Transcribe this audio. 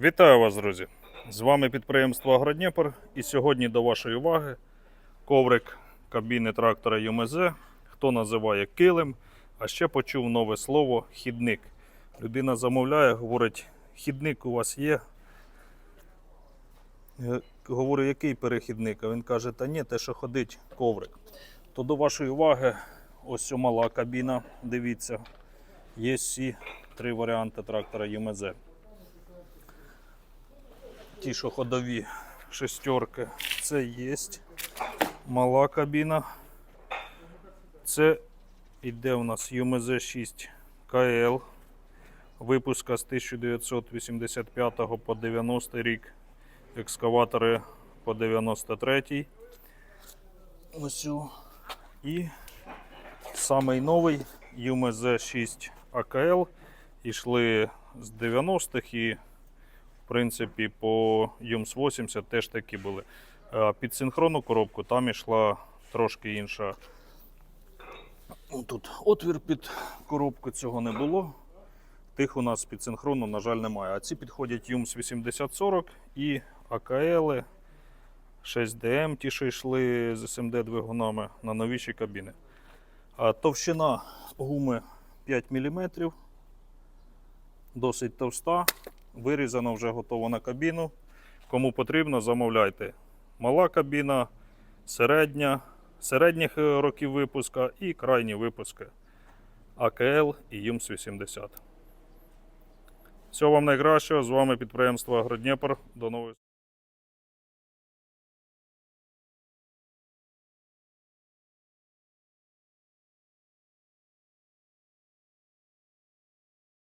Вітаю вас, друзі! З вами підприємство Агродніпр. І сьогодні до вашої уваги коврик кабіни трактора ЮМЗ. Хто називає килим, а ще почув нове слово хідник. Людина замовляє, говорить, хідник у вас є. Я говорю, який перехідник? А він каже, та ні, те, що ходить коврик. То до вашої уваги ось мала кабіна. Дивіться, є всі три варіанти трактора ЮМЗ. Ті, що ходові шестерки, це є мала кабіна. Це йде у нас ЮМЗ 6 КЛ. Випуска з 1985 по 90 рік. Екскаватори по 93. Ось. І самий новий ЮМЗ 6 АКЛ. Ішли з 90-х і принципі, по ЮМС 80 теж такі були. Під синхронну коробку там ішла трошки інша. Тут отвір під коробку цього не було. Тих у нас під синхронну, на жаль, немає. А ці підходять ЮМС 8040 і АКЛ 6DM, ті, що йшли з СМД двигунами на новіші кабіни. А товщина гуми 5 мм, досить товста. Вирізано вже готово на кабіну. Кому потрібно, замовляйте. Мала кабіна, середня, середніх е, років випуска і крайні випуски АКЛ і ЮМС 80. Всього вам найкращого. З вами підприємство Агродніпр. До нових